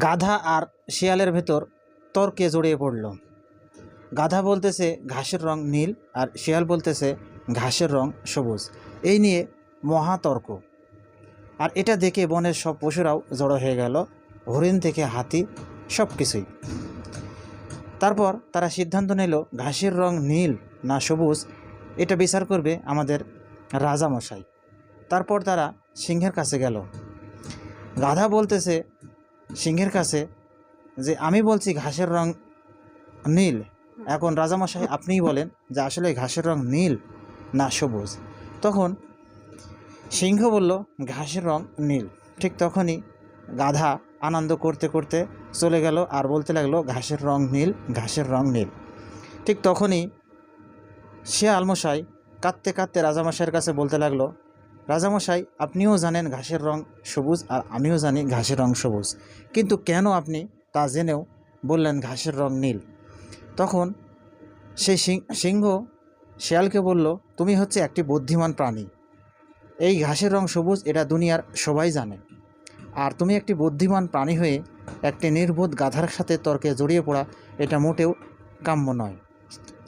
গাধা আর শিয়ালের ভেতর তর্কে জড়িয়ে পড়ল। গাধা বলতেছে, ঘাসের রং নীল, আর শিয়াল বলতেছে, ঘাসের রং সবুজ। এই নিয়ে মহাতর্ক। আর এটা দেখে বনের সব পশুরাও জড়ো হয়ে গেল, হরিণ থেকে হাতি সব কিছুই তারপর তারা সিদ্ধান্ত নিল, ঘাসের রং নীল না সবুজ, এটা বিচার করবে আমাদের রাজামশাই। তারপর তারা সিংহের কাছে গেল। গাধা বলতেছে সিংহের কাছে যে আমি বলছি ঘাসের রং নীল। এখন রাজামশাই আপনিই বলেন যে আসলে ঘাসের রং নীল না সবুজ। তখন সিংহ বলল, ঘাসের রং নীল। ঠিক তখনই গাধা আনন্দ করতে করতে চলে গেল আর বলতে লাগল, ঘাসের রং নীল, ঘাসের রং নীল। ঠিক তখনই সে আলমশাই কাঁদতে কাঁদতে রাজামশাইয়ের কাছে বলতে লাগল রাজামশাই, আপনিও জানেন ঘাসের রং সবুজ আর আমিও জানি ঘাসের রং সবুজ। কিন্তু কেন আপনি তা জেনেও বললেন ঘাসের রং নীল? তখন সেই সিংহ শেয়ালকে বলল, তুমি হচ্ছে একটি বুদ্ধিমান প্রাণী। এই ঘাসের রং সবুজ, এটা দুনিয়ার সবাই জানে। আর তুমি একটি বুদ্ধিমান প্রাণী হয়ে একটি নির্বোধ গাধার সাথে তর্কে জড়িয়ে পড়া, এটা মোটেও কাম্য নয়।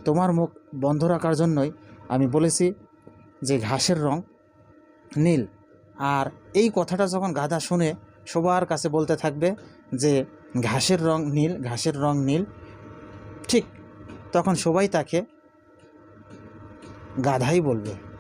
তোমার মুখ বন্ধ রাখার জন্যই আমি বলেছি যে ঘাসের রং নীল। আর এই কথাটা যখন গাধা শুনে সবার কাছে বলতে থাকবে যে, ঘাসের রং নীল, ঘাসের রং নীল। ঠিক তখন সবাই তাকে গাধাই বলবে।